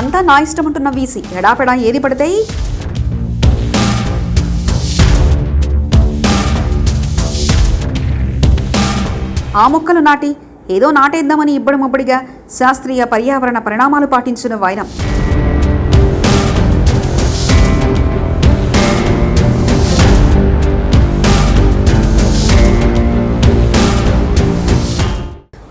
అంతా నా ఇష్టం అంటున్న వీసీ. ఎడాపెడా ఏది పడితే? ఆ మొక్కలు నాటి ఏదో నాటేద్దామని ఇబ్బడిమబ్బడిగా శాస్త్రీయ పర్యావరణ పరిణామాలు పాటించిన వైరం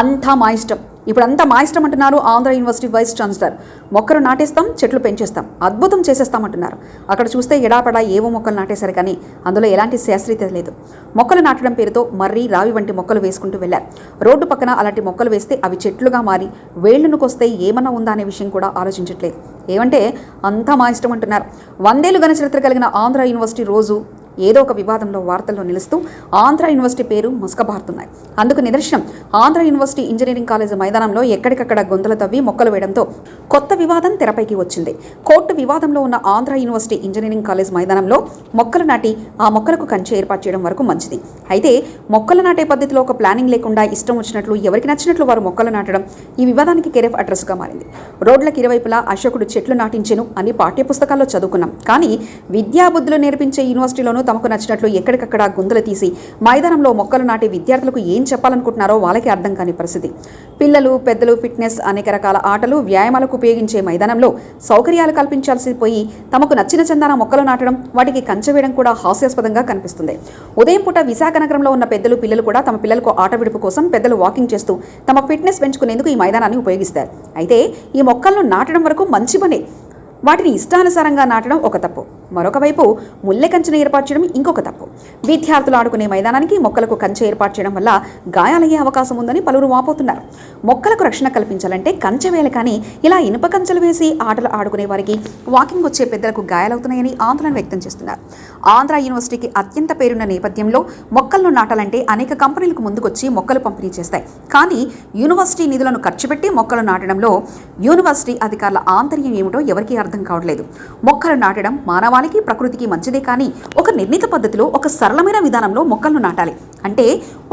అంతా మా ఇష్టం. ఇప్పుడు అంతా మా ఇష్టం అంటున్నారు ఆంధ్ర యూనివర్సిటీ వైస్ ఛాన్సలర్. మొక్కలు నాటేస్తాం చెట్లు పెంచేస్తాం. అద్భుతం చేసేస్తామంటున్నారు అక్కడ చూస్తే ఎడాపడా ఏవో మొక్కలు నాటేశారు కానీ అందులో ఎలాంటి శాస్త్రీయత లేదు. మొక్కలు నాటడం పేరుతో మర్రి రావి వంటి మొక్కలు వేసుకుంటూ వెళ్ళారు. రోడ్డు పక్కన అలాంటి మొక్కలు వేస్తే అవి చెట్లుగా మారి వేళ్ళునుకొస్తే ఏమన్నా ఉందా అనే విషయం కూడా ఆలోచించట్లేదు. ఏమంటే అంతా మా ఇష్టం అంటున్నారు. వందేలు గణ చరిత్ర కలిగిన ఆంధ్ర యూనివర్సిటీ రోజు ఏదో ఒక వివాదంలో వార్తల్లో నిలుస్తూ ఆంధ్ర యూనివర్సిటీ పేరు మసకబారుతున్నాయి. అందుకు నిదర్శనం ఆంధ్ర యూనివర్సిటీ ఇంజనీరింగ్ కాలేజ్ మైదానంలో ఎక్కడికక్కడ గొంతులు తవ్వి మొక్కలు వేయడంతో కొత్త వివాదం తెరపైకి వచ్చింది. కోర్టు వివాదంలో ఉన్న ఆంధ్ర యూనివర్సిటీ ఇంజనీరింగ్ కాలేజ్ మైదానంలో మొక్కలు నాటి ఆ మొక్కలకు కంచె ఏర్పాటు చేయడం వరకు మంచిది. అయితే మొక్కలు నాటే పద్ధతిలో ఒక ప్లానింగ్ లేకుండా ఇష్టం వచ్చినట్లు ఎవరికి నచ్చినట్లు వారు మొక్కలు నాటడం ఈ వివాదానికి కేరఫ్ అడ్రస్గా మారింది. రోడ్లకు ఇరువైపులా అశోకుడు చెట్లు నాటించెను అని పాఠ్యపుస్తకాల్లో చదువుకున్నాం. కానీ విద్యాబుద్ధులు నేర్పించే యూనివర్సిటీలోనూ తమకు నచ్చినట్లు ఎక్కడికక్కడ గుంతలు తీసి మైదానంలో మొక్కలు నాటి విద్యార్థులకు ఏం చెప్పాలనుకుంటున్నారో వాళ్ళకి అర్థం కాని పరిస్థితి. పిల్లలు పెద్దలు ఫిట్నెస్ అనేక రకాల ఆటలు వ్యాయామాలకు ఉపయోగించే మైదానంలో సౌకర్యాలు కల్పించాల్సి పోయి తమకు నచ్చిన చందాన మొక్కలు నాటడం వాటికి కంచె వేయడం కూడా హాస్యాస్పదంగా కనిపిస్తుంది. ఉదయం పూట విశాఖ నగరంలో ఉన్న పెద్దలు పిల్లలు కూడా తమ పిల్లలకు ఆట విడుపు కోసం పెద్దలు వాకింగ్ చేస్తూ తమ ఫిట్నెస్ పెంచుకునేందుకు ఈ మైదానాన్ని ఉపయోగిస్తారు. అయితే ఈ మొక్కలను నాటడం వరకు మంచి పనే. వాటిని ఇష్టానుసారంగా నాటడం ఒక తప్పు. మరొక వైపు ముల్లె కంచెను ఏర్పాటు చేయడం ఇంకొక తప్పు. విద్యార్థులు ఆడుకునే మైదానానికి మొక్కలకు కంచె ఏర్పాటు చేయడం వల్ల గాయాలయ్యే అవకాశం ఉందని పలువురు వాపోతున్నారు. మొక్కలకు రక్షణ కల్పించాలంటే కంచె వేయాలి కానీ ఇలా ఇనుప కంచెలు వేసి ఆటలు ఆడుకునే వారికి వాకింగ్ వచ్చే పెద్దలకు గాయాలవుతున్నాయని ఆందోళన వ్యక్తం చేస్తున్నారు. ఆంధ్ర యూనివర్సిటీకి అత్యంత పేరున్న నేపథ్యంలో మొక్కలను నాటాలంటే అనేక కంపెనీలకు ముందుకొచ్చి మొక్కలు పంపిణీ చేస్తాయి. కానీ యూనివర్సిటీ నిధులను ఖర్చు పెట్టి మొక్కలు నాటడంలో యూనివర్సిటీ అధికారుల ఆంతర్యం ఏమిటో ఎవరికీ అర్థం అర్థం కావట్లేదు. మొక్కలు నాటడం మానవాళికి ప్రకృతికి మంచిదే కానీ ఒక నిర్ణీత పద్ధతిలో ఒక సరళమైన విధానంలో మొక్కలను నాటాలి. అంటే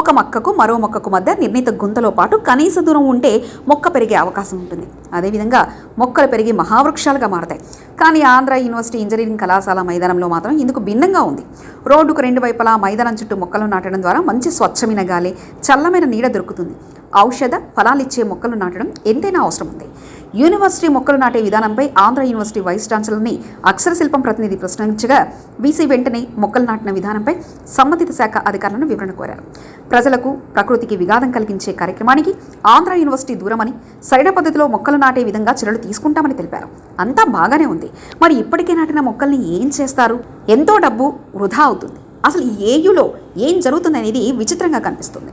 ఒక మొక్కకు మరో మొక్కకు మధ్య నిర్ణీత గుంతలో పాటు కనీస దూరం ఉంటే మొక్క పెరిగే అవకాశం ఉంటుంది. అదేవిధంగా మొక్కలు పెరిగి మహావృక్షాలుగా మారతాయి. కానీ ఆంధ్ర యూనివర్సిటీ ఇంజనీరింగ్ కళాశాల మైదానంలో మాత్రం ఇందుకు భిన్నంగా ఉంది. రోడ్డుకు రెండు వైపులా మైదానం చుట్టూ మొక్కలు నాటడం ద్వారా మంచి స్వచ్ఛమైన గాలి చల్లమైన నీడ దొరుకుతుంది. ఔషధ ఫలాలిచ్చే మొక్కలు నాటడం ఎంతైనా అవసరం ఉంది యూనివర్సిటీ మొక్కలు నాటే విధానంపై ఆంధ్ర యూనివర్సిటీ వైస్ ఛాన్సలర్ని అక్షర శిల్పం ప్రతినిధి ప్రశ్నించగా వీసీ వెంటనే మొక్కలు నాటిన విధానంపై సంబంధిత శాఖ అధికారులను వివరణ కోరారు. ప్రజలకు ప్రకృతికి విఘాతం కలిగించే కార్యక్రమానికి ఆంధ్ర యూనివర్సిటీ దూరమని సరైన పద్ధతిలో మొక్కలు నాటే విధంగా చర్యలు తీసుకుంటామని తెలిపారు. అంతా బాగానే ఉంది. మరి ఇప్పటికే నాటిన మొక్కల్ని ఏం చేస్తారు? ఎంతో డబ్బు వృధా అవుతుంది. అసలు ఏయులో ఏం జరుగుతుంది అనేది విచిత్రంగా కనిపిస్తుంది.